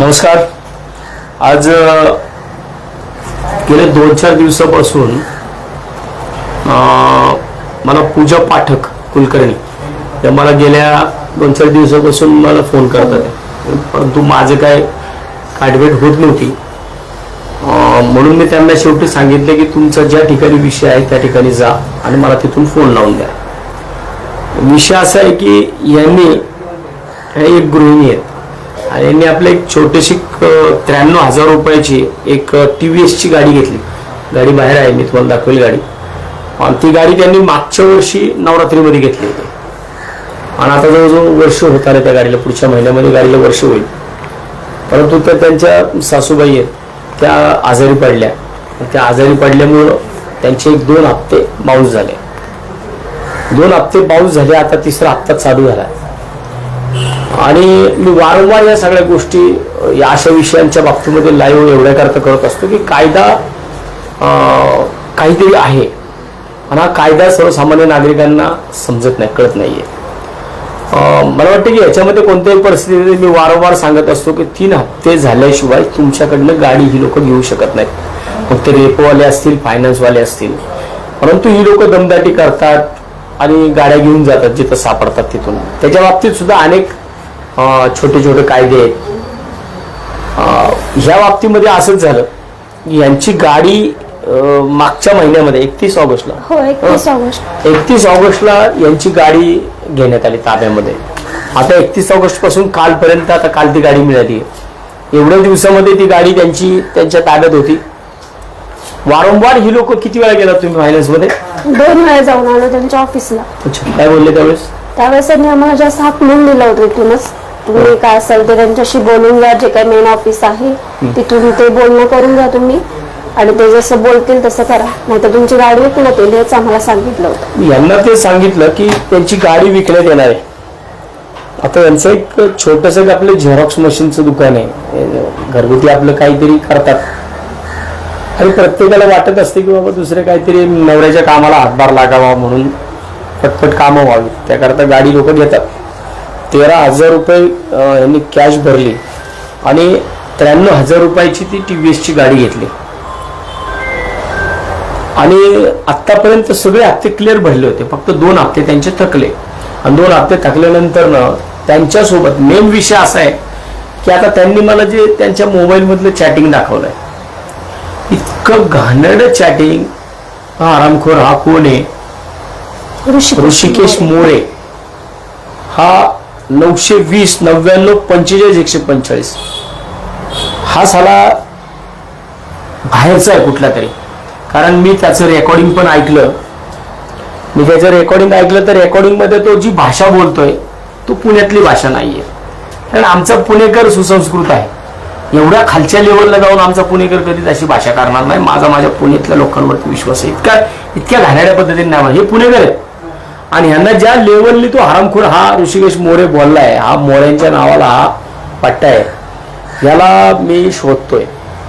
नमस्कार. आज गेले दोन चार दिवसापासून मला पूजा पाठक कुलकर्णी या मला गेल्या दोन चार दिवसापासून मला फोन करतात. परंतु माझं काय काटवेट होत नव्हती. म्हणून मी त्यांना शेवटी सांगितले की तुमचा ज्या ठिकाणी विषय आहे त्या ठिकाणी जा आणि मला तिथून फोन लावून द्या. विषय असा आहे की यांनी एक गृहिणी आहेत. आणि यांनी आपल्या एक छोटीशी त्र्याण्णव हजार रुपयाची एक टी व्ही एसची गाडी घेतली. गाडी बाहेर आहे मी तुम्हाला दाखवेल गाडी. आणि ती गाडी त्यांनी मागच्या वर्षी नवरात्रीमध्ये घेतली होती. आणि आता जवळजवळ वर्ष होत आले त्या गाडीला पुढच्या महिन्यामध्ये गाडीला वर्ष होईल. परंतु त्या त्यांच्या सासूबाई आहेत त्या आजारी पडल्या. त्या आजारी पडल्यामुळं त्यांचे एक दोन हप्ते बाउन्स झाले. दोन हप्ते पाऊस झाले आता तिसरा हप्ता चालू झाला. आणि मी वारंवार या सगळ्या गोष्टी या अशा विषयांच्या बाबतीमध्ये लाईव्ह एवढ्या करता करत असतो की कायदा काहीतरी आहे. आणि हा कायदा सर्वसामान्य नागरिकांना समजत नाही कळत नाहीये. आहे मला वाटतं की याच्यामध्ये कोणत्याही परिस्थितीमध्ये मी वारंवार सांगत असतो की तीन हप्ते झाल्याशिवाय तुमच्याकडनं गाडी ही लोक घेऊ शकत नाहीत. मग ते रेपोवाले असतील फायनान्सवाले असतील. परंतु ही लोक दमदाटी करतात आणि गाड्या घेऊन जातात जिथं सापडतात तिथून. त्याच्या बाबतीत सुद्धा अनेक छोटे छोटे कायदे आहेत. ह्या बाबतीमध्ये असंच झालं यांची गाडी मागच्या महिन्यामध्ये एकतीस ऑगस्टला. हो एकतीस ऑगस्ट. एकतीस ऑगस्टला यांची गाडी घेण्यात आली ताब्यामध्ये. आता एकतीस ऑगस्टपासून कालपर्यंत आता काल ती गाडी मिळाली. एवढ्या दिवसामध्ये ती गाडी त्यांची त्यांच्या ताब्यात होती. वारंवार ही लोक किती वेळा गेला तुम्ही फायनान्समध्ये दोन वेळा जाऊन आलो त्यांच्या ऑफिसला अच्छा. काय बोलले त्यावेळेस? त्यावेळेस त्यांनी आम्हाला जास्त हाकलून दिलं होतं इथूनच. तुम्ही काय असेल ते त्यांच्याशी बोलून घ्या जे काही मेन ऑफिस आहे तिथून ते बोलणं करून घ्या तुम्ही. आणि ते जसं बोलतील तसं करा. नाही तर तुमची गाडी विकण्यात येईल हेच आम्हाला सांगितलं होतं. यांना ते सांगितलं की त्यांची गाडी विकण्यात येणार आहे. आता यांचं एक छोटस आपलं झेरॉक्स मशीनचं दुकान आहे. घरगुती आपलं काहीतरी करतात. आणि प्रत्येकाला वाटत असते की बाबा दुसरे काहीतरी नवऱ्याच्या कामाला हातभार लागावा म्हणून पटपट कामं व्हावी त्याकरता गाडी लोक घेतात. तेरा हजार रुपये यांनी कॅश भरली आणि त्र्याण्णव हजार रुपयाची ती टी व्ही एसची गाडी घेतली. आणि आतापर्यंत सगळे हप्ते क्लिअर भरले होते. फक्त दोन हप्ते त्यांचे थकले. आणि दोन हप्ते थकल्यानंतर न त्यांच्यासोबत मेन विषय असा आहे की आता त्यांनी मला जे त्यांच्या मोबाईल मधलं चॅटिंग दाखवलंय. इतकं घाणेरडं चॅटिंग हा आरामखोर हा कोण आहे? ऋषिकेश मोरे. हा नऊशे वीस नव्याण्णव पंचेचाळीस एकशे पंचेचाळीस. हा साला बाहेरचा आहे कुठला तरी. कारण मी त्याचं रेकॉर्डिंग पण ऐकलं. मी त्याचं रेकॉर्डिंग ऐकलं तर रेकॉर्डिंगमध्ये तो जी भाषा बोलतोय तो पुण्यातली भाषा नाही आहे कारण आमचा पुणेकर सुसंस्कृत आहे. एवढ्या खालच्या लेवलला जाऊन आमचा पुणेकर कधीच अशी भाषा करणार नाही. माझा माझ्या पुण्यातल्या लोकांवरती विश्वास आहे. इतका इतक्या घाणेरड्या पद्धतीने नाही हे पुणेकर आहेत. आणि ह्यांना ज्या लेवलनी तो हरामखोर हा ऋषिकेश मोरे बोललाय हा मोऱ्यांच्या नावाला हा पट्टा आहे याला मी शोधतोय.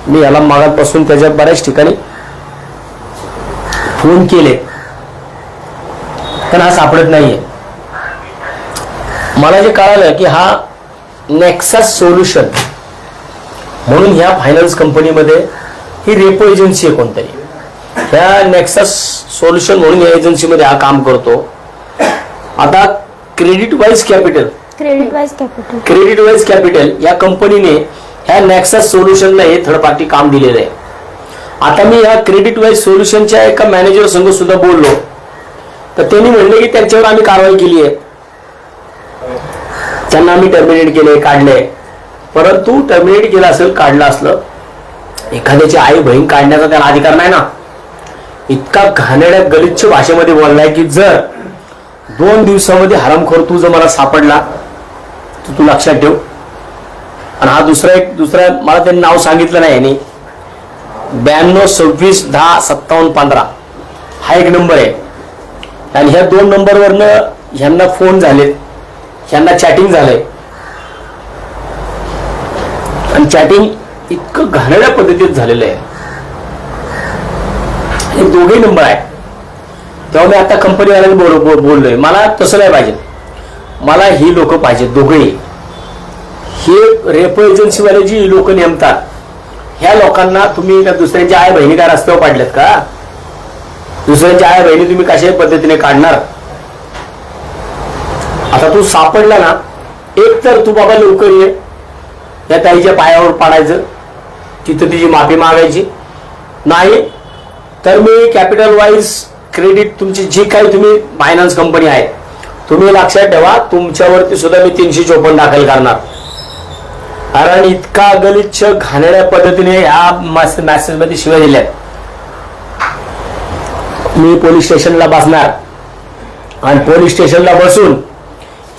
मी याला मागापासून त्याच्या बऱ्याच ठिकाणी फोन केले. पण हा सापडत नाहीये. मला जे कळालं की हा नेक्सास सोल्युशन म्हणून ह्या फायनान्स कंपनीमध्ये ही रेपो एजन्सी आहे कोणतरी. ह्या नेक्सास सोल्युशन म्हणून या एजन्सीमध्ये हा काम करतो. आता Credit Wise Capital Credit Wise Capital Credit Wise Capital या कंपनीने ह्या नेक्सास सोल्युशनला हे थर्ड पार्टी काम दिलेलं आहे. आता मी ह्या क्रेडिट वाईज सोल्युशनच्या एका मॅनेजर संघ सुद्धा बोललो. तर त्यांनी म्हणले की त्यांच्यावर आम्ही कारवाई केली आहे. त्यांना आम्ही टर्मिनेट केले काढले परंतु टर्मिनेट केलं असेल काढलं असलं एखाद्याची आई बहीण काढण्याचा त्याला अधिकार नाही ना. इतका घाणेड्या गलिच्छ भाषेमध्ये बोललाय की जर दोन दिवसामध्ये हरामखोर तू जर मला सापडला तर तू लक्षात ठेव. आणि हा दुसरा एक दुसरा मला त्यांनी नाव सांगितलं नाही यांनी. ब्याण्णव सव्वीस दहा सत्तावन्न पंधरा. हा एक नंबर आहे. आणि ह्या दोन नंबरवरनं ह्यांना फोन झालेत. ह्यांना चॅटिंग झालंय. आणि चॅटिंग इतकं घाणेरड्या पद्धतीत झालेलं आहे. हे दोघे नंबर आहे. तेव्हा मी आता कंपनीवाल्याने बोल बोल- बोललोय मला तसं नाही पाहिजे. मला ही लोक पाहिजे दोघेही. हे रेपो एजन्सीवाले जी लोक नेमतात ह्या लोकांना तुम्ही दुसऱ्यांच्या आई बहिणी का रस्त्यावर पाडल्यात का? दुसऱ्यांच्या आई बहिणी तुम्ही कशा पद्धतीने काढणार? आता तू सापडला ना एक तर तू बाबा लवकर ये या ताईच्या पायावर पाडायचं तिथं तिची माफी मागायची. नाही तर मी कॅपिटल वाईज क्रेडिट तुमची जी काही तुम्ही फायनान्स कंपनी आहे तुम्ही लक्षात ठेवा तुमच्यावरती सुद्धा मी तीनशे चोपन्न दाखल करणार. कारण इतका गलिच्छ घाणेऱ्या पद्धतीने ह्या मॅसेजमध्ये शिवाय दिल्यात. मी पोलीस स्टेशनला बसणार. आणि पोलीस स्टेशनला बसून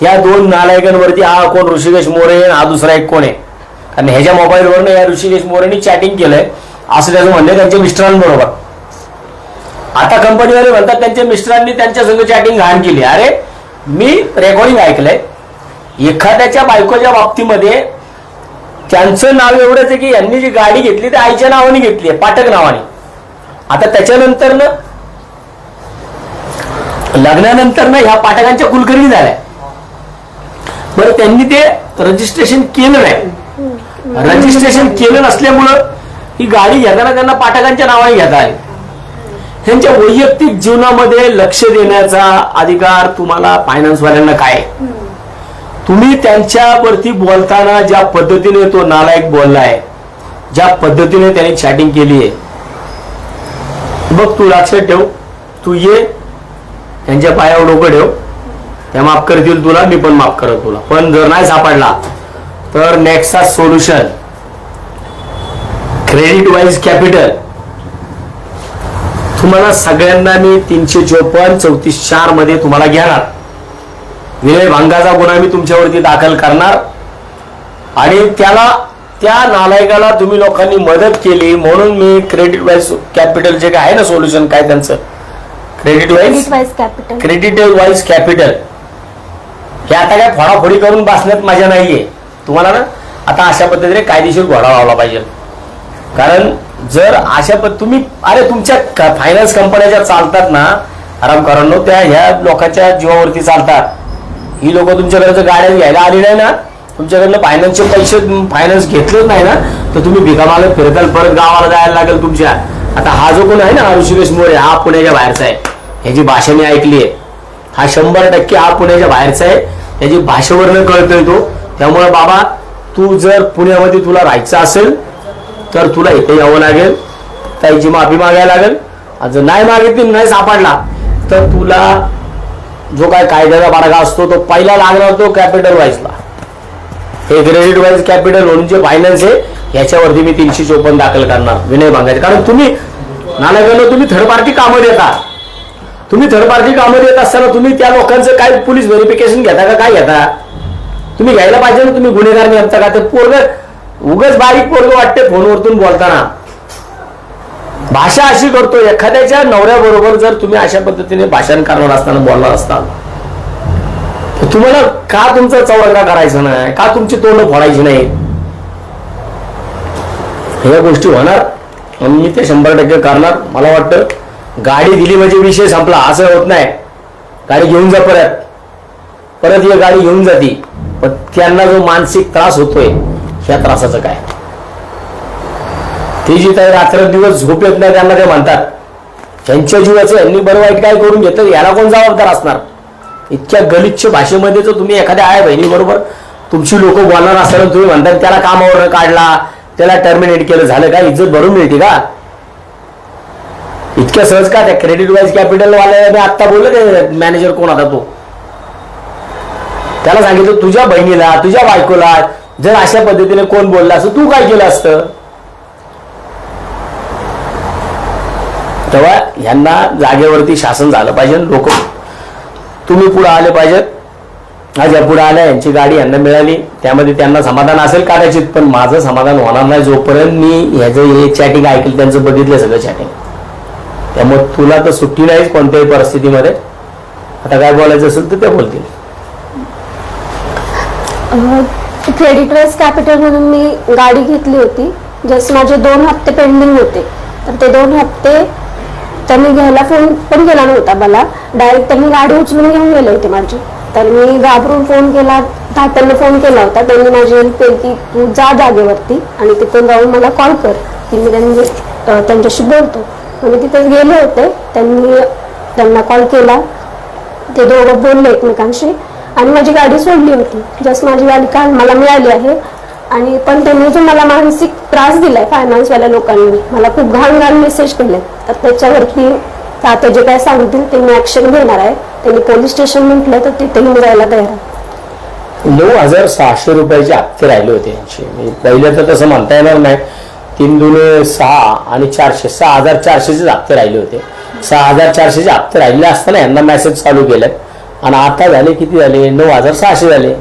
या दोन नालायकांवरती हा कोण ऋषिकेश मोरे आणि हा दुसरा एक कोण आहे? कारण ह्याच्या मोबाईलवरनं या ऋषिकेश मोरेनी चॅटिंग केलंय. असं त्याचं म्हणणं त्यांच्या मिस्टरांबरोबर. आता कंपनीवाले म्हणतात त्यांच्या मिस्टरांनी त्यांच्या संग चॅटिंग घाण केली. अरे मी रेकॉर्डिंग ऐकलंय. एखाद्याच्या बायकोच्या बाबतीमध्ये त्यांचं नाव एवढंच आहे की यांनी जी गाडी घेतली ती आईच्या नावाने घेतली आहे पाठक नावाने. आता त्याच्यानंतर ना लग्नानंतर ना ह्या पाठकांच्या कुलकर्णी झाल्या. बरं त्यांनी ते रजिस्ट्रेशन केलं नाही. रजिस्ट्रेशन केलं नसल्यामुळं ही गाडी घेताना त्यांना पाठकांच्या नावाने घेता आली. त्यांच्या वैयक्तिक जीवनामध्ये लक्ष देण्याचा अधिकार तुम्हाला फायनान्सवाल्यांना काय? तुम्ही त्यांच्यावरती बोलताना ज्या पद्धतीने तो नालायक बोललाय ज्या पद्धतीने त्याने चॅटिंग केली आहे बघ तू लक्षात ठेव तू ये त्यांच्या पायावर डोकं ठेव त्या माफ करतील तुला मी पण माफ करत तुला. पण जर नाही सापडला तर Nexa solution Credit Wise Capital तुम्हाला सगळ्यांना मी तीनशे चोपन्न चौतीस चारमध्ये तुम्हाला घेणार. विनय भांगाचा गुन्हा मी तुमच्यावरती दाखल करणार. आणि त्याला त्या नालायकाला तुम्ही लोकांनी मदत केली म्हणून मी क्रेडिट वाईज कॅपिटल जे काय आहे ना सोल्युशन काय त्यांचं? Credit Wise Capital Credit Wise Capital हे आता काय फोडाफोडी करून बसण्यात मजा नाहीये. तुम्हाला ना आता अशा पद्धतीने कायदेशीर घोडा लावला पाहिजे. कारण जर अशा पद्ध तुम्ही अरे तुमच्या फायनान्स कंपन्या ज्या चालतात ना आरामकरांनो त्या ह्या लोकांच्या जीवावरती चालतात. ही लोक तुमच्याकडे गाड्या घ्यायला आली नाही ना तुमच्याकडनं फायनान्सचे पैसे फायनान्स घेतलेच नाही ना तर तुम्ही भिकामाला फिरताल परत गावाला जायला लागेल तुमच्या. आता हा जो कोण आहे ना ऋषिकेश मोरे हा पुण्याच्या बाहेरचा आहे. ह्याची भाषा मी ऐकली आहे. हा शंभर टक्के हा पुण्याच्या बाहेरचा आहे. त्याची भाषेवरनं कळतोय तो. त्यामुळे बाबा तू जर पुण्यामध्ये तुला राहायचं असेल तर तुला इथे यावं लागेल. ताईची माफी मागायला लागेल. आणि जर नाही मागितली नाही सापडला तर तुला जो काय कायद्याचा बाडगा असतो तो पहिला लागणार तो कॅपिटल वाईजला हे क्रेडिट वाईज कॅपिटल लोनचे जे फायनान्स आहे याच्यावरती मी तीनशे चोपन्न दाखल करणार विनय भांगायचे कारण तुम्ही नानाकडनं तुम्ही थर्ड पार्टी कामं देता. तुम्ही थर्ड पार्टी कामं देत असताना तुम्ही त्या लोकांचं काय पोलीस व्हेरिफिकेशन घेता का काय घेता? तुम्ही घ्यायला पाहिजे ना तुम्ही गुन्हेगार नेमता का? ते पोरग उगच बारीक पोरग वाटते फोनवरतून बोलताना. भाषा अशी करतो एखाद्याच्या नवऱ्याबरोबर जर तुम्ही अशा पद्धतीने भाषण करणार असताना बोलणार असताल तर तुम्हाला का तुमचा चौरंगा करायचा नाही? का तुमची तोंड फोडायची नाही? ह्या गोष्टी होणार आणि मी ते शंभर टक्के करणार. मला वाटतं गाडी दिली म्हणजे विषय संपला. असं होत नाही. गाडी घेऊन जा परत. परत ही गाडी घेऊन जाती. पण त्यांना जो मानसिक त्रास होतोय ह्या त्रासाचं काय? ते जी काही रात्र दिवस झोप येत नाही त्यांना ते म्हणतात? त्यांच्या जीवाचं यांनी बरं वाईट काय करून घेतं याला कोण जबाबदार असणार? इतक्या गलिच्छ भाषेमध्ये जर तुम्ही एखाद्या आय बहिणी बरोबर तुमची लोक बोलणार असताना तुम्ही म्हणतात त्याला कामावर काढला त्याला टर्मिनेट केलं झालं का इज्जत भरून मिळते का? इतक्या सहज का त्या क्रेडिट वाईज कॅपिटल वाले मी आत्ता बोललो ते मॅनेजर कोण आता तो? त्याला सांगितलं तुझ्या बहिणीला तुझ्या बायकोला जर अशा पद्धतीने कोण बोलला असं तू काय केलं असतं? तेव्हा यांना जागेवरती शासन झालं पाहिजे लोक तुम्ही पुढे आले पाहिजेत आज या पुढे आल्या यांची गाडी यांना मिळाली त्यामध्ये त्यांना समाधान असेल कदाचित पण माझं समाधान होणार नाही जोपर्यंत मी ह्याचं हे चॅटिंग ऐकलं त्यांचं बघितलं सगळं चॅटिंग त्यामुळे तुला तर सुट्टी नाहीच कोणत्याही परिस्थितीमध्ये. आता काय बोलायचं असेल तर ते बोलतील. क्रेडिट कॅपिटल म्हणून मी गाडी घेतली होती. जस्ट माझे दोन हप्ते पेंडिंग होते. तर ते दोन हप्ते त्यांनी घ्यायला फोन पण केला नव्हता मला. डायरेक्ट त्यांनी गाडी उचलून घेऊन गेले होते माझी. तर मी घाबरून फोन केला तात्यांना फोन केला होता. त्यांनी माझी हेल्प केली की तू जा जागेवरती आणि तिथून जाऊन मला कॉल कर. की मी त्यांनी त्यांच्याशी बोलतो. मी तिथेच गेले होते. त्यांनी त्यांना कॉल केला. ते दोघं बोलले एकमेकांशी. आणि माझी गाडी सोडली होती. जस्ट माझी गाडी काल मला मिळाली आहे. आणि पण त्यांनी जो मला मानसिक त्रास दिलाय फायनान्सवाल्या लोकांनी मला खूप घाण घाण मेसेज केले. तर त्याच्यावरती आता जे काय सांगतील ते मी ऍक्शन घेणार आहे. त्यांनी पोलीस स्टेशन म्हटलं तर तिथेही मी जायला तयार आहे. नऊ हजार सहाशे रुपयाचे हप्ते राहिले होते यांचे. पहिले तर तसं म्हणता येणार नाही. तीन दोन सहा आणि चारशे सहा हजार चारशेचे हप्ते राहिले होते. सहा हजार चारशेचे हप्ते राहिले असताना यांना मेसेज चालू केले आणि आता झाले किती झाले? नऊ हजार सहाशे झाले.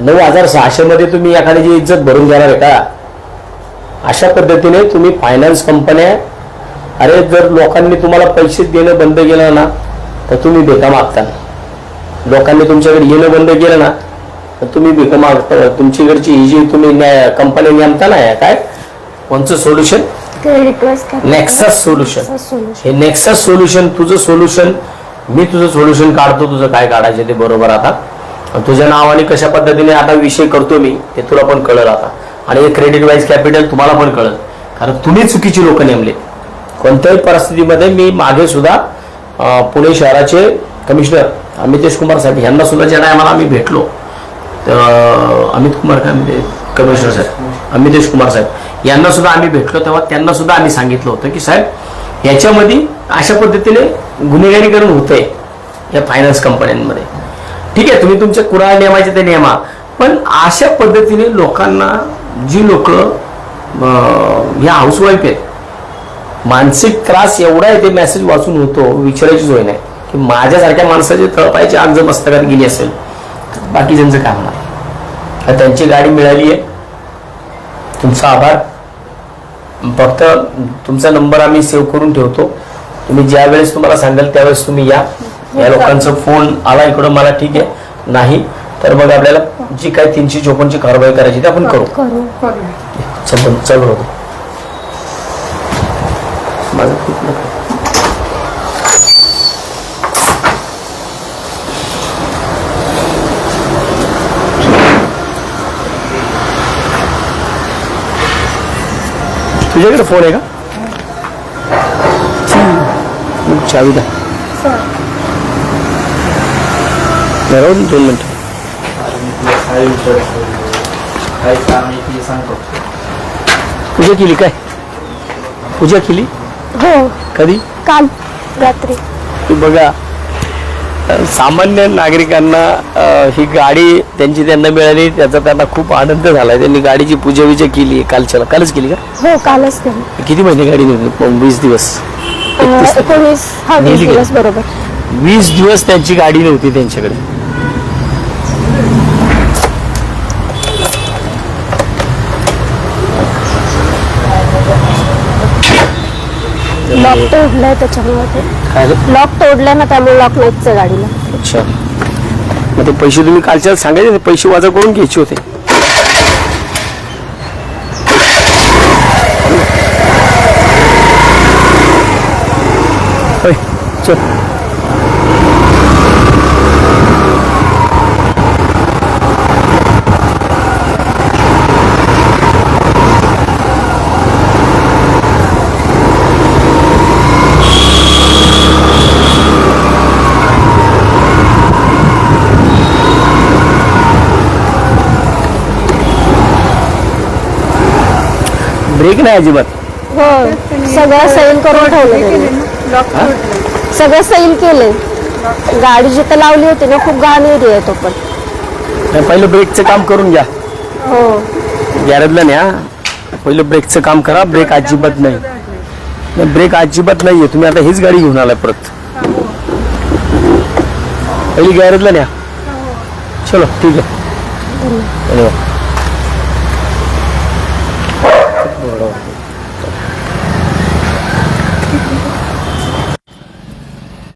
नऊ हजार सहाशे मध्ये तुम्ही एखाद्याची इज्जत भरून घेणार आहे का? अशा पद्धतीने तुम्ही फायनान्स कंपन्या अरे जर लोकांनी तुम्हाला पैसे देणं बंद केलं ना तर तुम्ही बेका मागता लोकांनी तुमच्याकडे येणं बंद केलं ना तर तुम्ही भिक मागता. तुमच्याकडची ही जी तुम्ही न्याय कंपनी नेमता ना काय? कोणचं सोल्युशन नेक्सस सोल्युशन हे नेक्सस सोल्युशन तुझं सोल्युशन मी तुझं सोल्युशन काढतो तुझं काय काढायचं ते बरोबर आता. तुझ्या नावाने कशा पद्धतीने आता विषय करतो मी ते तुला पण कळलं आता. आणि हे क्रेडिट वाईज कॅपिटल तुम्हाला पण कळल. कारण तुम्ही चुकीची लोक नेमले. कोणत्याही परिस्थितीमध्ये मी मागे सुद्धा पुणे शहराचे कमिशनर अमितेश कुमार साहेब यांना सुद्धा ज्या टायमाला आम्ही भेटलो. अमित कुमार काय कमिशनर साहेब. अमितेश कुमार साहेब. यांना सुद्धा आम्ही भेटलो तेव्हा त्यांना सुद्धा आम्ही सांगितलं होतं की साहेब याच्यामध्ये अशा पद्धतीने गुन्हेगारीकरण होतंय या फायनान्स कंपन्यांमध्ये ठीक आहे तुम्ही तुमच्या कुराळ नियमाचे ते नियमा पण अशा पद्धतीने लोकांना जी लोक ह्या हाऊसवाईफ आहेत मानसिक त्रास एवढा आहे ते मेसेज वाचून होतो विचारायची सोय नाही. की माझ्यासारख्या माणसाची तळपायची आग जर मस्तकात गेली असेल तर बाकीच्यांचं काय होणार? त्यांची गाडी मिळाली आहे. तुमचा आभार. फक्त तुमचा नंबर आम्ही सेव्ह करून ठेवतो. तुम्ही ज्या वेळेस तुम्हाला सांगाल त्यावेळेस तुम्ही या. या लोकांचा फोन आला इकडं मला ठीक आहे. नाही तर मग आपल्याला जी काय तीनशे चोपन्नची कारवाई करायची ते आपण करू. करू चल चल होतो माझं तुझ्याकडे फोन आहे का? चावी द्या राहू दे दोन मिनिटं. पूजा केली काय? पूजा केली? हो. कधी? काल रात्री. बघा सामान्य नागरिकांना ही गाडी त्यांची त्यांना मिळाली त्याचा त्यांना खूप आनंद झाला त्यांनी गाडीची पूजा विजा केली कालच्याला. कालच केली का? हो कालच केलं. किती महिने गाडी नव्हती वीस दिवस. एकोणीस हा वीस नेली का? दिवस बरोबर. वीस दिवस त्यांची गाडी नव्हती त्यांच्याकडे. लॉक तोडलाय त्याच्यामुळे ते? लॉक तोडलाय ना त्यामुळे लॉक नाहीच आहे गाडीला. अच्छा. ते पैसे तुम्ही कालच्या सांगायचे ना, पैसे वाजा करून घ्यायचे होते? चल. ब्रेक नाही अजिबात. हो. सगळं सैल करून ठेवलं त्यांनी. सगळं सैल केले गाडी जिथं लावली होती ना खूप घाण एरिया आहे तो पण. नाही, पहिलं ब्रेकचं काम करून घ्या. हो. गॅरेजला न्या. पहिलं ब्रेकचं काम करा. ब्रेक अजिबात नाही. नाही, ब्रेक अजिबात नाहीये. तुम्ही आता हीच गाडी घेऊन आलाय परत. पहिली गॅरेजला न्या. चलो ठीक आहे. धन्यवाद.